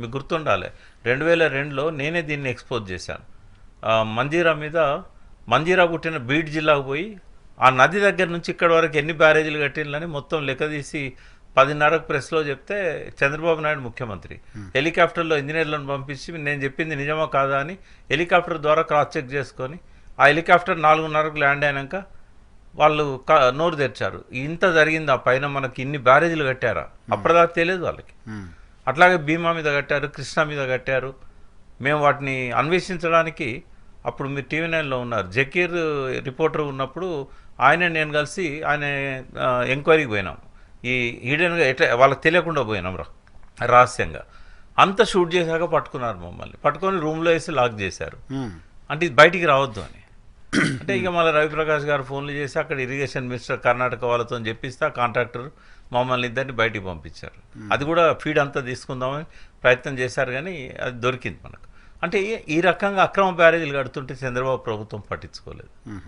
మీకు గుర్తుండాలి. రెండు వేల రెండులో నేనే దీన్ని ఎక్స్పోజ్ చేశాను. మంజీరా మీద మంజీరా పుట్టిన బీడ్ జిల్లాకు పోయి ఆ నది దగ్గర నుంచి ఇక్కడ వరకు ఎన్ని బ్యారేజీలు కట్టిందని మొత్తం లెక్క తీసి పదిన్నరకు ప్రెస్లో చెప్తే చంద్రబాబు నాయుడు ముఖ్యమంత్రి. హెలికాప్టర్లో ఇంజనీర్లను పంపించి నేను చెప్పింది నిజమా కాదా అని హెలికాప్టర్ ద్వారా క్రాస్ చెక్ చేసుకొని ఆ హెలికాప్టర్ నాలుగున్నరకు ల్యాండ్ అయినాక వాళ్ళు నోరు తెరిచారు. ఇంత జరిగింది ఆ పైన మనకి ఇన్ని బ్యారేజీలు కట్టారా? అప్పటిదాకా తెలియదు వాళ్ళకి. అట్లాగే భీమా మీద కట్టారు కృష్ణా మీద కట్టారు. మేము వాటిని అన్వేషించడానికి అప్పుడు మీరు టీవీ నైన్లో ఉన్నారు. జకీర్ రిపోర్టర్ ఉన్నప్పుడు ఆయన నేను కలిసి ఆయన ఎంక్వైరీకి పోయినాం. ఈ హీడెన్గా ఎట్లా వాళ్ళకి తెలియకుండా పోయినాం రా రహస్యంగా. అంత షూట్ చేశాక పట్టుకున్నారు మమ్మల్ని. పట్టుకొని రూమ్లో వేసి లాక్ చేశారు. అంటే ఇది బయటికి రావద్దు అని. అంటే ఇక మళ్ళీ రవిప్రకాష్ గారు ఫోన్లు చేసి అక్కడ ఇరిగేషన్ మినిస్టర్ కర్ణాటక వాళ్ళతో చెప్పిస్తే కాంట్రాక్టర్ మమ్మల్ని ఇద్దరిని బయటికి పంపించారు. అది కూడా ఫీడ్ అంతా తీసుకుందామని ప్రయత్నం చేశారు కానీ అది దొరికింది మనకు. అంటే ఈ- ఈ రకంగా అక్రమ బ్యారేజీలు కడుతుంటే చంద్రబాబు ప్రభుత్వం పట్టించుకోలేదు.